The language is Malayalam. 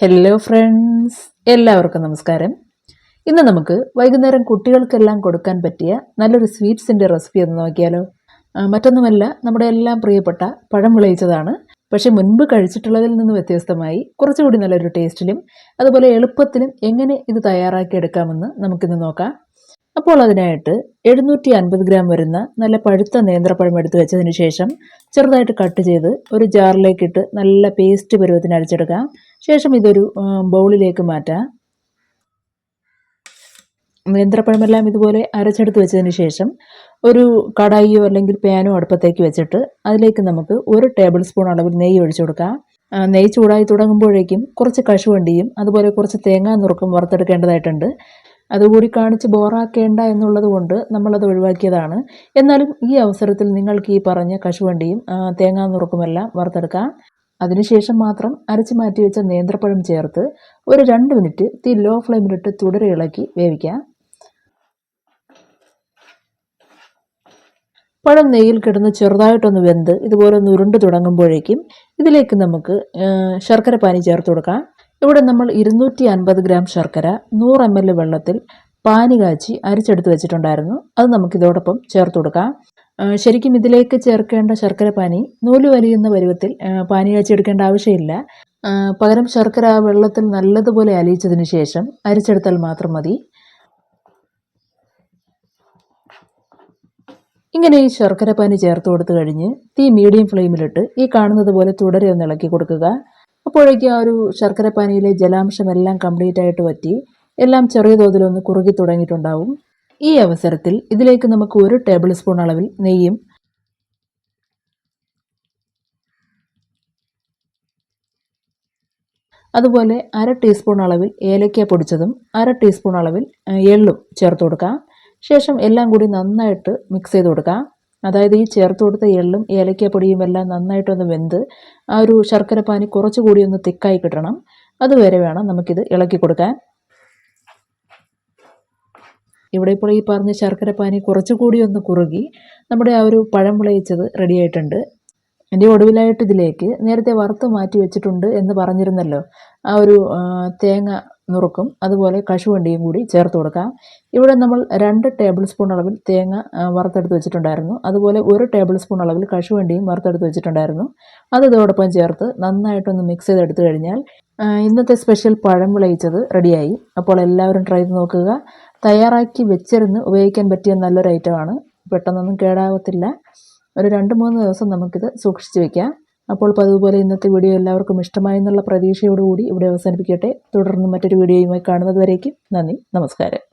ഹലോ ഫ്രണ്ട്സ് എല്ലാവർക്കും നമസ്കാരം. ഇന്ന് നമുക്ക് വൈകുന്നേരം കുട്ടികൾക്കെല്ലാം കൊടുക്കാൻ പറ്റിയ നല്ലൊരു സ്വീറ്റ്സിന്റെ റെസിപ്പി ഒന്ന് നോക്കിയാലോ? മറ്റൊന്നുമല്ല നമ്മുടെ എല്ലാം പ്രിയപ്പെട്ട പഴം വിളയിച്ചതാണ്. പക്ഷേ മുൻപ് കഴിച്ചിട്ടുള്ളതിൽ നിന്ന് വ്യത്യസ്തമായി കുറച്ചുകൂടി നല്ലൊരു ടേസ്റ്റിലും അതുപോലെ എളുപ്പത്തിലും എങ്ങനെ ഇത് തയ്യാറാക്കിയെടുക്കാമെന്ന് നമുക്കിന്ന് നോക്കാം. അപ്പോൾ അതിനായിട്ട് എഴുന്നൂറ്റി അൻപത് ഗ്രാം വരുന്ന നല്ല പഴുത്ത നേന്ത്രപ്പഴം എടുത്ത് വെച്ചതിന് ശേഷം ചെറുതായിട്ട് കട്ട് ചെയ്ത് ഒരു ജാറിലേക്കിട്ട് നല്ല പേസ്റ്റ് പരുവത്തിന് അരച്ചെടുക്കാം. ശേഷം ഇതൊരു ബൗളിലേക്ക് മാറ്റാം. നേന്ത്രപ്പഴമെല്ലാം ഇതുപോലെ അരച്ചെടുത്ത് വെച്ചതിന് ശേഷം ഒരു കടായിയോ അല്ലെങ്കിൽ പാനോ അടുപ്പത്തേക്ക് വെച്ചിട്ട് അതിലേക്ക് നമുക്ക് ഒരു ടേബിൾ സ്പൂൺ അളവിൽ നെയ്യ് ഒഴിച്ചു കൊടുക്കാം. നെയ്യ് ചൂടായി തുടങ്ങുമ്പോഴേക്കും കുറച്ച് കശുവണ്ടിയും അതുപോലെ കുറച്ച് തേങ്ങാ നുറുക്കും വറുത്തെടുക്കേണ്ടതായിട്ടുണ്ട്. അതുകൂടി കാണിച്ച് ബോറാക്കേണ്ട എന്നുള്ളത് കൊണ്ട് നമ്മളത് ഒഴിവാക്കിയതാണ്. എന്നാലും ഈ അവസരത്തിൽ നിങ്ങൾക്ക് ഈ പറഞ്ഞ കശുവണ്ടിയും തേങ്ങാ നുറുക്കുമെല്ലാം വറുത്തെടുക്കാം. അതിനുശേഷം മാത്രം അരച്ച് മാറ്റി വെച്ച നേന്ത്രപ്പഴം ചേർത്ത് ഒരു രണ്ട് മിനിറ്റ് തീ ലോ ഫ്ലെയിമിലിട്ട് തുടരെ ഇളക്കി വേവിക്കാം. പഴം നെയ്യിൽ കിടന്ന് ചെറുതായിട്ടൊന്ന് വെന്ത് ഇതുപോലെ ഒന്ന് ഉരുണ്ട് തുടങ്ങുമ്പോഴേക്കും ഇതിലേക്ക് നമുക്ക് ശർക്കര പാനി ചേർത്ത് കൊടുക്കാം. ഇവിടെ നമ്മൾ ഇരുന്നൂറ്റി അൻപത് ഗ്രാം ശർക്കര നൂറ് എം എൽ വെള്ളത്തിൽ പാനി കാച്ചി അരിച്ചെടുത്ത് വെച്ചിട്ടുണ്ടായിരുന്നു. അത് നമുക്കിതോടൊപ്പം ചേർത്ത് കൊടുക്കാം. ശരിക്കും ഇതിലേക്ക് ചേർക്കേണ്ട ശർക്കര പാനി നൂൽ വലിയുന്ന പരുവത്തിൽ പാനി കാച്ചിയെടുക്കേണ്ട ആവശ്യമില്ല. പകരം ശർക്കര വെള്ളത്തിൽ നല്ലതുപോലെ അലിയിച്ചതിന് ശേഷം അരിച്ചെടുത്താൽ മാത്രം മതി. ഇങ്ങനെ ഈ ശർക്കര പാനി ചേർത്ത് കൊടുത്തു കഴിഞ്ഞ് തീ മീഡിയം ഫ്ലെയിമിലിട്ട് ഈ കാണുന്നത് പോലെ തുടരെ ഒന്ന് ഇളക്കി കൊടുക്കുക. അപ്പോഴേക്കും ആ ഒരു ശർക്കര പാനിയിലെ ജലാംശം എല്ലാം കംപ്ലീറ്റ് ആയിട്ട് വറ്റി എല്ലാം ചെറിയ തോതിലൊന്ന് കുറുകി തുടങ്ങിയിട്ടുണ്ടാവും. ഈ അവസരത്തിൽ ഇതിലേക്ക് നമുക്ക് ഒരു ടേബിൾ സ്പൂൺ അളവിൽ നെയ്യും അതുപോലെ അര ടീസ്പൂൺ അളവിൽ ഏലക്ക പൊടിച്ചതും അര ടീസ്പൂൺ അളവിൽ എള്ളും ചേർത്ത് കൊടുക്കാം. ശേഷം എല്ലാം കൂടി നന്നായിട്ട് മിക്സ് ചെയ്ത് കൊടുക്കാം. അതായത് ഈ ചേർത്ത് കൊടുത്ത എള്ളും ഏലക്കപ്പൊടിയും എല്ലാം നന്നായിട്ടൊന്ന് വെന്ത് ആ ഒരു ശർക്കര പാനി കുറച്ചുകൂടി ഒന്ന് തിക്കായി കിട്ടണം. അതുവരെ വേണം നമുക്കിത് ഇളക്കി കൊടുക്കാൻ. ഇവിടെ ഇപ്പോൾ ഈ പറഞ്ഞ ശർക്കര പാനി കുറച്ചുകൂടി ഒന്ന് കുറുകി നമ്മുടെ ആ ഒരു പഴം വിളയിച്ചത് റെഡി ആയിട്ടുണ്ട്. എന്റെ ഒടുവിലായിട്ട് ഇതിലേക്ക് നേരത്തെ വറുത്ത് മാറ്റി വെച്ചിട്ടുണ്ട് എന്ന് പറഞ്ഞിരുന്നല്ലോ. ആ ഒരു തേങ്ങ നുറുക്കും അതുപോലെ കശുവണ്ടിയും കൂടി ചേർത്ത് കൊടുക്കാം. ഇവിടെ നമ്മൾ രണ്ട് ടേബിൾ സ്പൂൺ അളവിൽ തേങ്ങ വറുത്തെടുത്ത് വെച്ചിട്ടുണ്ടായിരുന്നു. അതുപോലെ ഒരു ടേബിൾ സ്പൂൺ അളവിൽ കശുവണ്ടിയും വറുത്തെടുത്ത് വെച്ചിട്ടുണ്ടായിരുന്നു. അത് ഇതോടൊപ്പം ചേർത്ത് നന്നായിട്ടൊന്ന് മിക്സ് ചെയ്തെടുത്തു കഴിഞ്ഞാൽ ഇന്നത്തെ സ്പെഷ്യൽ പഴം വിളയിച്ചത് റെഡിയായി അപ്പോൾ എല്ലാവരും ട്രൈ ചെയ്ത് നോക്കുക. തയ്യാറാക്കി വെച്ചിരുന്ന് ഉപയോഗിക്കാൻ പറ്റിയ നല്ലൊരു ഐറ്റമാണ് പെട്ടെന്നൊന്നും കേടാവത്തില്ല. ഒരു രണ്ട് മൂന്ന് ദിവസം നമുക്കിത് സൂക്ഷിച്ച് വെക്കാം. അപ്പോൾ പതിവുപോലെ ഇന്നത്തെ വീഡിയോ എല്ലാവർക്കും ഇഷ്ടമായി എന്നുള്ള പ്രതീക്ഷയോടുകൂടി ഇവിടെ അവസാനിപ്പിക്കട്ടെ. തുടർന്ന് മറ്റൊരു വീഡിയോയുമായി കാണുന്നത് വരേക്കും നന്ദി. നമസ്കാരം.